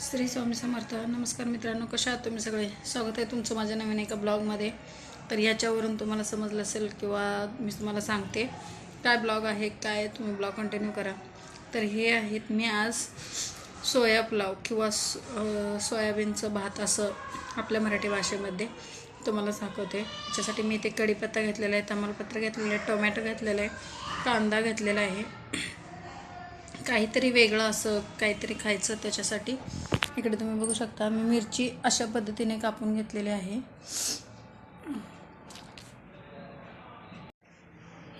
श्री स्वामी समर्थ. नमस्कार मित्रांनो कशा आहात तुम्ही सगळे? स्वागत आहे तुमचं माझ्या नवीन एका ब्लॉगमध्ये. तर ह्याच्यावरून तुम्हाला समजलं असेल किंवा मी तुम्हाला सांगते काय ब्लॉग आहे काय तुम्ही ब्लॉग कंटिन्यू करा. तर हे आहेत मी आज सोया पुलाव किंवा सोयाबीनचं भात असं आपल्या मराठी भाषेमध्ये तुम्हाला दाखवते त्याच्यासाठी मी ते कढीपत्ता घेतलेला आहे तमालपत्र घेतलेलं आहे टोमॅटो घेतलेलं आहे कांदा घेतलेला आहे. काहीतरी वेगळं असं काहीतरी खायचं त्याच्यासाठी. इकडे तुम्ही बघू शकता मी मिरची अशा पद्धतीने कापून घेतलेली आहे.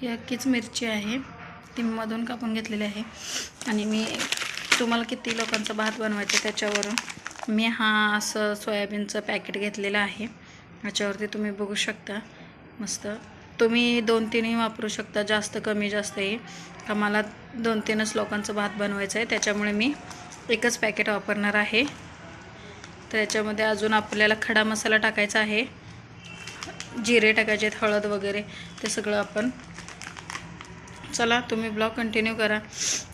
ही अख्खीच मिरची आहे ती मधून कापून घेतलेली आहे. आणि मी तुम्हाला किती लोकांचा भात बनवायचा आहे त्याच्यावरून मी हा असं सोयाबीनचं पॅकेट घेतलेलं आहे. याच्यावरती तुम्ही बघू शकता मस्त तुम्ही दोन तीनही वापरू शकता जास्त कमी जास्त आहे का मला दोन तीनच लोकांचं भात बनवायचं आहे. त्याच्यामुळे मी एकच पॅकेट वापरणार आहे. तर याच्यामध्ये अजून आपल्याला खडा मसाला टाकायचा आहे. जिरे टाकायचे आहेत हळद वगैरे. ते सगळं आपण चला तुम्ही ब्लॉग कंटिन्यू करा.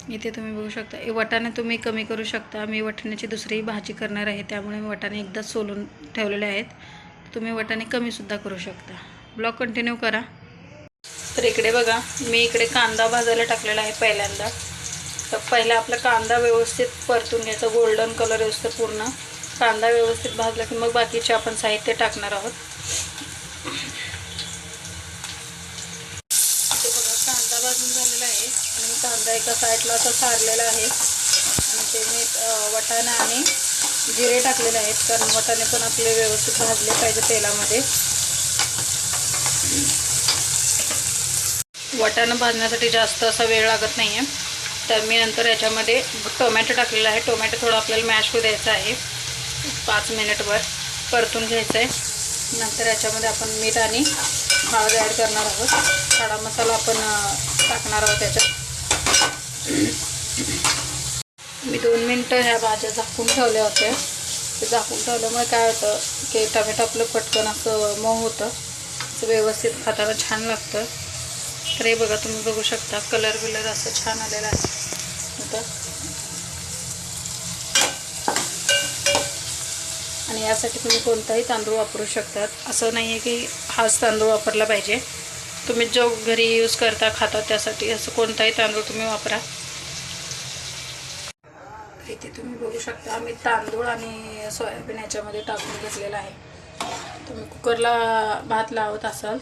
इथे तुम्ही बघू शकता. हे तुम्ही कमी करू शकता. मी वाटाण्याची दुसरी भाजी करणार आहे. त्यामुळे मी वाटाणे एकदाच सोलून ठेवलेले आहेत. तुम्ही वटाणे कमीसुद्धा करू शकता. ब्लॉग कंटिन्यू करा. तर इकडे बघा मी इकडे कांदा भाजायला टाकलेला आहे पहिल्यांदा. तर पहिला आपला कांदा व्यवस्थित परतून घ्यायचा गोल्डन कलर व्यवस्थित पूर्ण. कांदा व्यवस्थित भाजला की मग बाकीचे आपण साहित्य टाकणार आहोत. ते बघा कांदा भाजून झालेला आहे आणि कांदा एका साईडला असा सारलेला आहे. आणि ते मी वटाणा आणि जिरे टाकलेले आहेत. कारण वटाणे पण आपले व्यवस्थित भाजले पाहिजे तेलामध्ये. वाटाणं भाजण्यासाठी जास्त असा वेळ लागत नाही आहे तर मी नंतर याच्यामध्ये टोमॅटो टाकलेला आहे. टोमॅटो थोडं आपल्याला मॅश होऊ द्यायचं आहे. पाच मिनिटवर परतून घ्यायचं आहे नंतर याच्यामध्ये आपण मीठ आणि हळद ॲड करणार आहोत. खडा मसाला आपण टाकणार आहोत त्याच्यात मी दोन मिनटं ह्या भाज्या झाकून ठेवल्या होत्या. ते झाकून ठेवल्यामुळे काय होतं की टमॅटो आपलं पटकन असं मऊ होतं. व्यवस्थित खाताना छान लागतं. तर हे बघा तुम्ही बघू शकता कलर बिलर असं छान आलेलं आहे. आता. आणि यासाठी तुम्ही कोणताही तांदूळ वापरू शकतात. असं नाही आहे की हाच तांदूळ वापरला पाहिजे. तुम्ही जो घरी यूज करता खाता त्यासाठी असं कोणताही तांदूळ तुम्ही वापरा. इथे तुम्ही बघू शकता आम्ही तांदूळ आणि सोयाबीन याच्यामध्ये टाकून घेतलेला आहे. तुम्ही कुकरला भात लावत असाल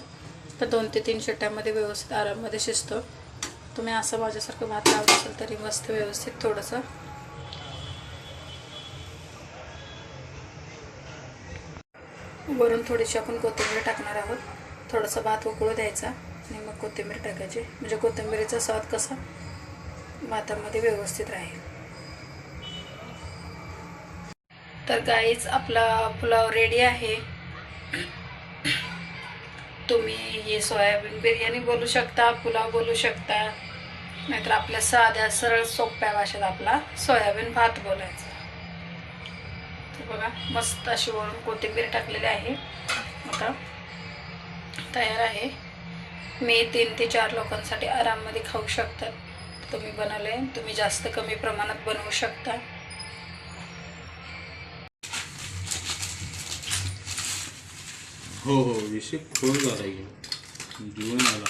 तर दोन ते तीन शिट्ट्यामध्ये व्यवस्थित आराममध्ये शिजतो. तुम्ही असं माझ्यासारखं भात लावत असाल तरी मस्त व्यवस्थित थोडंसं. वरून थोडीशी आपण कोथिंबीर टाकणार आहोत. थोडंसं भात उकळू द्यायचा आणि मग कोथिंबीर टाकायची. म्हणजे कोथिंबीरीचा स्वाद कसा भातामध्ये व्यवस्थित राहील. तर गाईच आपला पुलाव रेडी आहे. तुम्ही हे सोयाबीन बिर्याणी बोलू शकता पुलाव बोलू शकता. नाहीतर आपल्या साध्या सरळ सोप्या भाषेत आपला सोयाबीन भात बोलायचा. तर बघा मस्त अशी वरून कोथिंबीर टाकलेली आहे. आता तयार आहे. मी तीन ते चार लोकांसाठी आराममध्ये खाऊ शकतात तुम्ही बनवले तुम्ही जास्त कमी प्रमाणात बनवू शकता. हो हो विषय खोल झाला की जीवन आला.